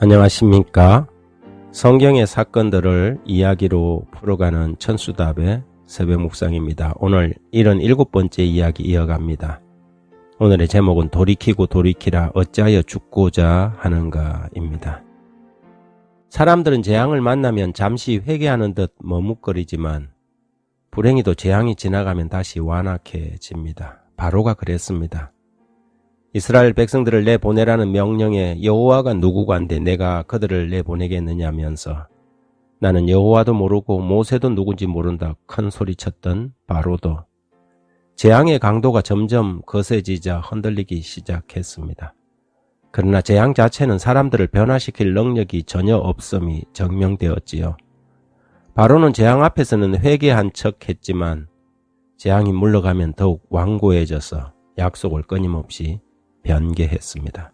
안녕하십니까? 성경의 사건들을 이야기로 풀어가는 천수답의 새벽 묵상입니다. 오늘 77번째 이야기 이어갑니다. 오늘의 제목은 돌이키고 돌이키라 어찌하여 죽고자 하는가입니다. 사람들은 재앙을 만나면 잠시 회개하는 듯 머뭇거리지만 불행히도 재앙이 지나가면 다시 완악해집니다. 바로가 그랬습니다. 이스라엘 백성들을 내보내라는 명령에 여호와가 누구간데 내가 그들을 내보내겠느냐면서 나는 여호와도 모르고 모세도 누군지 모른다 큰 소리쳤던 바로도 재앙의 강도가 점점 거세지자 흔들리기 시작했습니다. 그러나 재앙 자체는 사람들을 변화시킬 능력이 전혀 없음이 증명되었지요. 바로는 재앙 앞에서는 회개한 척 했지만 재앙이 물러가면 더욱 완고해져서 약속을 끊임없이 변개했습니다.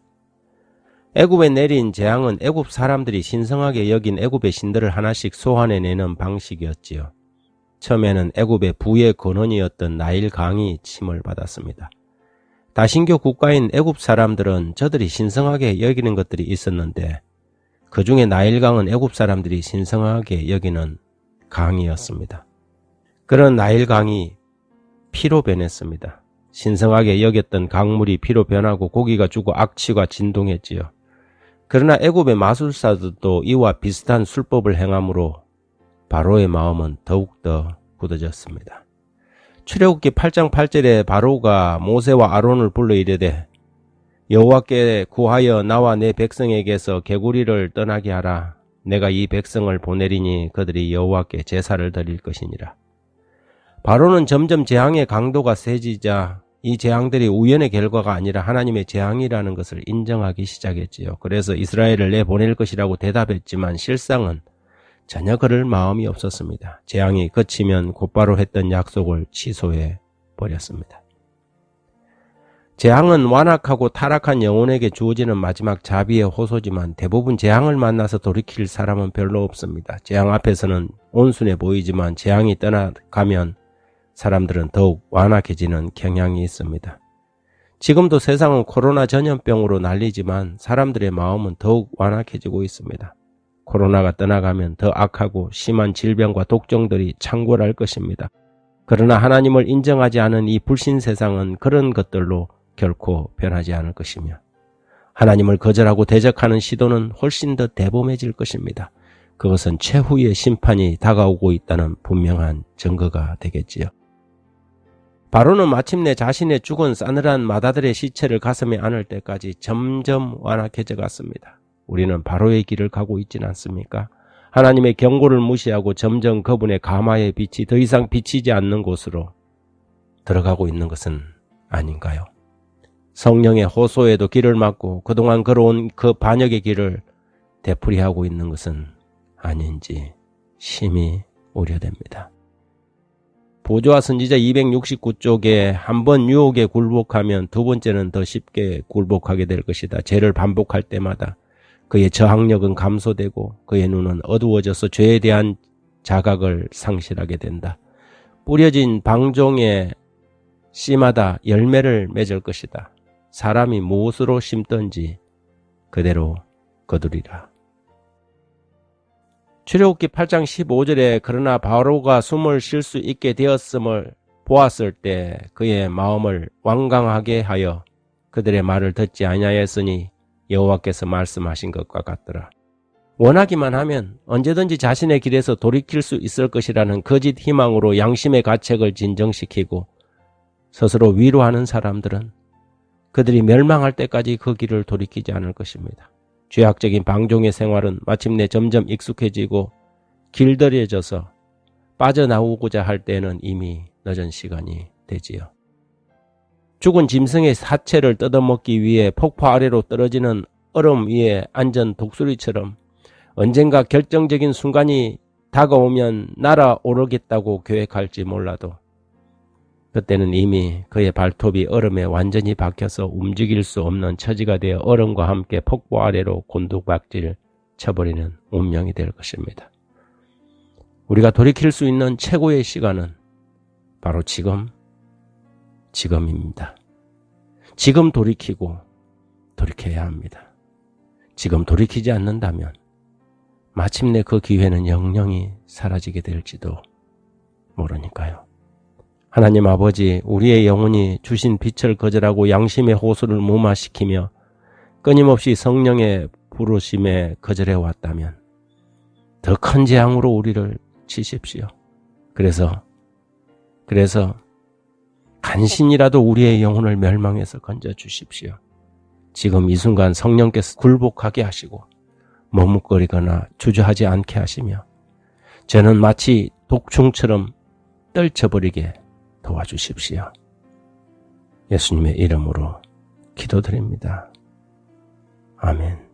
애굽에 내린 재앙은 애굽 사람들이 신성하게 여긴 애굽의 신들을 하나씩 소환해내는 방식이었지요. 처음에는 애굽의 부의 근원이었던 나일 강이 침을 받았습니다. 다신교 국가인 애굽 사람들은 저들이 신성하게 여기는 것들이 있었는데 그 중에 나일강은 애굽 사람들이 신성하게 여기는 강이었습니다. 그런 나일강이 피로 변했습니다. 신성하게 여겼던 강물이 피로 변하고 고기가 죽고 악취가 진동했지요. 그러나 애굽의 마술사들도 이와 비슷한 술법을 행함으로 바로의 마음은 더욱더 굳어졌습니다. 출애굽기 8장 8절에 바로가 모세와 아론을 불러 이르되 여호와께 구하여 나와 내 백성에게서 개구리를 떠나게 하라. 내가 이 백성을 보내리니 그들이 여호와께 제사를 드릴 것이니라. 바로는 점점 재앙의 강도가 세지자 이 재앙들이 우연의 결과가 아니라 하나님의 재앙이라는 것을 인정하기 시작했지요. 그래서 이스라엘을 내보낼 것이라고 대답했지만 실상은 전혀 그럴 마음이 없었습니다. 재앙이 그치면 곧바로 했던 약속을 취소해 버렸습니다. 재앙은 완악하고 타락한 영혼에게 주어지는 마지막 자비의 호소지만 대부분 재앙을 만나서 돌이킬 사람은 별로 없습니다. 재앙 앞에서는 온순해 보이지만 재앙이 떠나가면 사람들은 더욱 완악해지는 경향이 있습니다. 지금도 세상은 코로나 전염병으로 난리지만 사람들의 마음은 더욱 완악해지고 있습니다. 코로나가 떠나가면 더 악하고 심한 질병과 독종들이 창궐할 것입니다. 그러나 하나님을 인정하지 않은 이 불신 세상은 그런 것들로 결코 변하지 않을 것이며 하나님을 거절하고 대적하는 시도는 훨씬 더 대범해질 것입니다. 그것은 최후의 심판이 다가오고 있다는 분명한 증거가 되겠지요. 바로는 마침내 자신의 죽은 싸늘한 마다들의 시체를 가슴에 안을 때까지 점점 완악해져 갔습니다. 우리는 바로의 길을 가고 있지는 않습니까? 하나님의 경고를 무시하고 점점 그분의 가마의 빛이 더 이상 비치지 않는 곳으로 들어가고 있는 것은 아닌가요? 성령의 호소에도 길을 막고 그동안 걸어온 그 반역의 길을 되풀이하고 있는 것은 아닌지 심히 우려됩니다. 보조와 선지자 269쪽에 한 번 유혹에 굴복하면 두 번째는 더 쉽게 굴복하게 될 것이다. 죄를 반복할 때마다 그의 저항력은 감소되고 그의 눈은 어두워져서 죄에 대한 자각을 상실하게 된다. 뿌려진 방종의 씨마다 열매를 맺을 것이다. 사람이 무엇으로 심든지 그대로 거두리라. 출애굽기 8장 15절에 그러나 바로가 숨을 쉴 수 있게 되었음을 보았을 때 그의 마음을 완강하게 하여 그들의 말을 듣지 아니하였으니 여호와께서 말씀하신 것과 같더라. 원하기만 하면 언제든지 자신의 길에서 돌이킬 수 있을 것이라는 거짓 희망으로 양심의 가책을 진정시키고 스스로 위로하는 사람들은 그들이 멸망할 때까지 그 길을 돌이키지 않을 것입니다. 죄악적인 방종의 생활은 마침내 점점 익숙해지고 길들여져서 빠져나오고자 할 때는 이미 늦은 시간이 되지요. 죽은 짐승의 사체를 뜯어먹기 위해 폭포 아래로 떨어지는 얼음 위에 앉은 독수리처럼 언젠가 결정적인 순간이 다가오면 날아오르겠다고 계획할지 몰라도 그때는 이미 그의 발톱이 얼음에 완전히 박혀서 움직일 수 없는 처지가 되어 얼음과 함께 폭포 아래로 곤두박질 쳐버리는 운명이 될 것입니다. 우리가 돌이킬 수 있는 최고의 시간은 바로 지금, 지금입니다. 지금 돌이키고 돌이켜야 합니다. 지금 돌이키지 않는다면 마침내 그 기회는 영영히 사라지게 될지도 모르니까요. 하나님 아버지, 우리의 영혼이 주신 빛을 거절하고 양심의 호소를 무마시키며 끊임없이 성령의 부르심에 거절해 왔다면 더 큰 재앙으로 우리를 치십시오. 그래서, 그래서 간신이라도 우리의 영혼을 멸망해서 건져 주십시오. 지금 이 순간 성령께서 굴복하게 하시고 머뭇거리거나 주저하지 않게 하시며 저는 마치 독충처럼 떨쳐버리게 도와주십시오. 예수님의 이름으로 기도드립니다. 아멘.